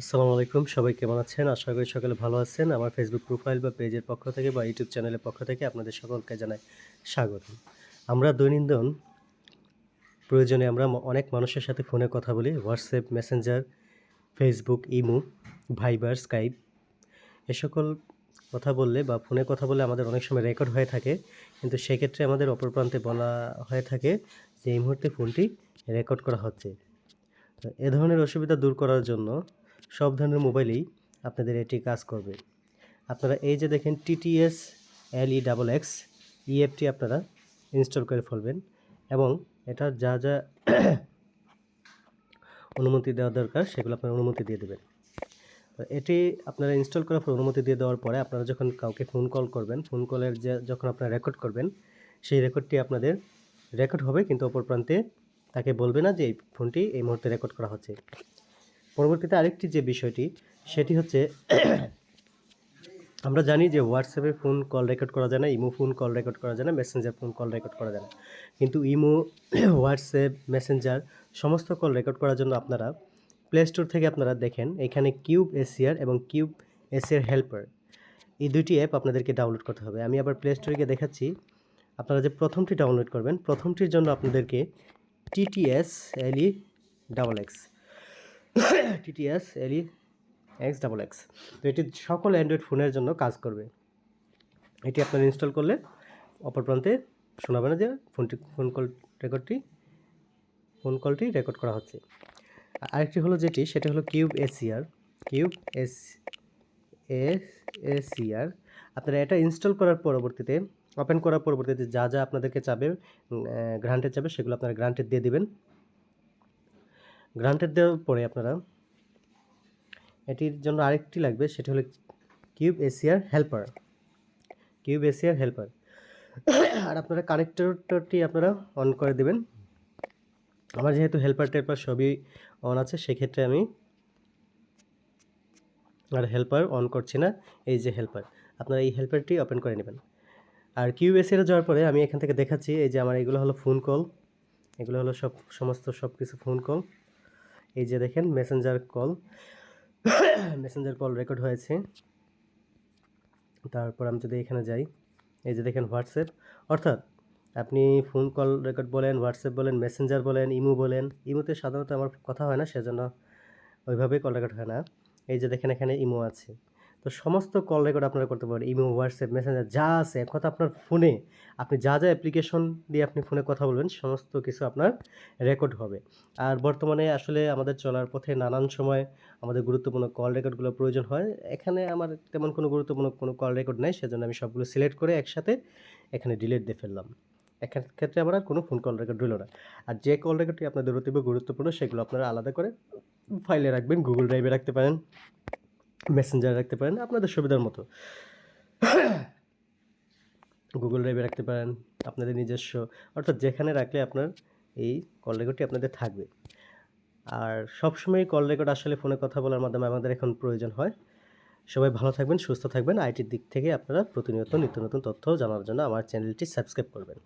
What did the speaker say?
আসসালামু আলাইকুম, সবাই কেমন আছেন? আশা করি সকলে ভালো আছেন। আমার ফেসবুক প্রোফাইল বা পেজের পক্ষ থেকে বা ইউটিউব চ্যানেলের পক্ষ থেকে আপনাদের সকলকে জানাই স্বাগত। আমরা দৈনন্দিন প্রয়োজনে আমরা অনেক মানুষের সাথে ফোনে কথা বলি। WhatsApp Messenger Facebook imo Viber Skype এ সকল কথা বললে বা ফোনে কথা বললে আমাদের অনেক সময় রেকর্ড হয়ে থাকে। কিন্তু সেক্ষেত্রে আমাদের অপর প্রান্তে বলা হয়ে থাকে যে এই মুহূর্তে ফোনটি রেকর্ড করা হচ্ছে। এ ধরনের অসুবিধা দূর করার জন্য সব ধরনের মোবাইলেই আপনাদের এটি কাজ করবে। আপনারা এই যে দেখেন TTS L E double X EFT আপনারা ইনস্টল করে ফেলবেন এবং এটার যা যা অনুমতি দেওয়া দরকার সেগুলো আপনারা অনুমতি দিয়ে দেবেন। এটি আপনারা ইনস্টল করার পর অনুমতি দিয়ে দেওয়ার পরে আপনারা যখন কাউকে ফোন কল করবেন, ফোন কলের যে যখন আপনারা রেকর্ড করবেন, সেই রেকর্ডটি আপনাদের রেকর্ড হবে কিন্তু অপর প্রান্তে তাকে বলবে না যে এই ফোনটি এই মুহূর্তে রেকর্ড করা হচ্ছে। পরবর্তীতে আরেকটি যে বিষয়টি, সেটি হচ্ছে, আমরা জানি যে হোয়াটসঅ্যাপে ফোন কল রেকর্ড করা যায় না ইমো ফোন কল রেকর্ড করা যায় না মেসেঞ্জার ফোন কল রেকর্ড করা যায় না। কিন্তু ইমো হোয়াটসঅ্যাপ মেসেঞ্জার সমস্ত কল রেকর্ড করার জন্য আপনারা প্লে স্টোর থেকে আপনারা দেখেন, এখানে কিউব এসিয়ার এবং কিউব এসিয়ার হেল্পার এই দুইটি অ্যাপ আপনাদেরকে ডাউনলোড করতে হবে। আমি আবার প্লে স্টোরে গিয়ে দেখাচ্ছি, আপনারা যে প্রথমটি ডাউনলোড করবেন, প্রথমটির জন্য আপনাদেরকে TTS LE double X TTS LE X double X তো এটি সকল অ্যান্ড্রয়েড ফোনের জন্য কাজ করবে। এটি আপনারা ইনস্টল করলে অপর প্রান্তে শোনাবে না যে ফোনটি ফোন কল রেকর্ডটি ফোন কলটি রেকর্ড করা হচ্ছে। আরেকটি হলো যেটি, সেটা হলো cube ACR cube S S ACR আপনারা এটা ইনস্টল করার পরবর্তীতে ওপেন করার পরবর্তীতে যা যা আপনাদেরকে চাবে গ্রান্টেড চাবে, সেগুলো আপনারা গ্রান্টেড দিয়ে দিবেন। গ্রান্টেড দেওয়ার পরে আপনারা এটির জন্য আরেকটি লাগবে, সেটি হলো cube ACR helper. Cube ACR helper. আর আপনারা কানেক্টরটি আপনারা অন করে দেবেন। আমার যেহেতু হেল্পার টেল্পার সবই অন আছে, সেক্ষেত্রে আমি আর হেল্পার অন করছি না, এই যে হেল্পার। আপনারা এই হেল্পারটি ওপেন করে নেবেন। আর কিউএসএর যাওয়ার পরে আমি এখান থেকে দেখাচ্ছি, এই যে আমার এগুলো হলো ফোন কল। এগুলো হলো সব, সমস্ত সব কিছু ফোন কল। এই যে দেখেন Messenger call Messenger call record হয়েছে। তারপর আমি যদি এখানে যাই, এই যে দেখেন হোয়াটসঅ্যাপ অর্থাৎ আপনি ফোন কল রেকর্ড বলেন হোয়াটসঅ্যাপ বলেন মেসেঞ্জার বলেন, ইমো বলেন, ইমোতে সাধারণত আমার কথা হয় না, সেজন্য ওইভাবেই কল রেকর্ড হয় না। এই যে দেখেন, এখানে ইমো আছে। তো সমস্ত কল রেকর্ড আপনারা করতে পারেন। ইমো হোয়াটসঅ্যাপ মেসেঞ্জার যা আছে, এক কথা আপনার ফোনে আপনি যা যা অ্যাপ্লিকেশন দিয়ে আপনি ফোনে কথা বলবেন, সমস্ত কিছু আপনার রেকর্ড হবে। আর বর্তমানে আসলে আমাদের চলার পথে নানান সময় আমাদের গুরুত্বপূর্ণ কল রেকর্ডগুলো প্রয়োজন হয়। এখানে আমার তেমন কোনো গুরুত্বপূর্ণ কোনো কল রেকর্ড নেই, সেজন্য আমি সবগুলো সিলেক্ট করে একসাথে এখানে ডিলিট দিয়ে ফেললাম। এখান ক্ষেত্রে আমার কোনো ফোন কল রেকর্ড রইল না। আর যে কল রেকর্ডটি আপনাদের অতীব গুরুত্বপূর্ণ, সেগুলো আপনারা আলাদা করে ফাইলে রাখবেন গুগল ড্রাইভে রাখতে পারেন। মেসেঞ্জারে রাখতে পারেন, আপনাদের সুবিধার মতো। গুগল ড্রাইভে রাখতে পারেন, আপনাদের নিজস্ব, অর্থাৎ যেখানে রাখলে আপনার এই কল রেকর্ডটি আপনাদের থাকবে। আর সবসময় কল রেকর্ড আসলে ফোনে কথা বলার মাধ্যমে আমাদের এখন প্রয়োজন হয়। সবাই ভালো থাকবেন, সুস্থ থাকবেন। আইটির দিক থেকে আপনারা প্রতিনিয়ত নিত্য নতুন তথ্য জানার জন্য আমার চ্যানেলটি সাবস্ক্রাইব করবেন।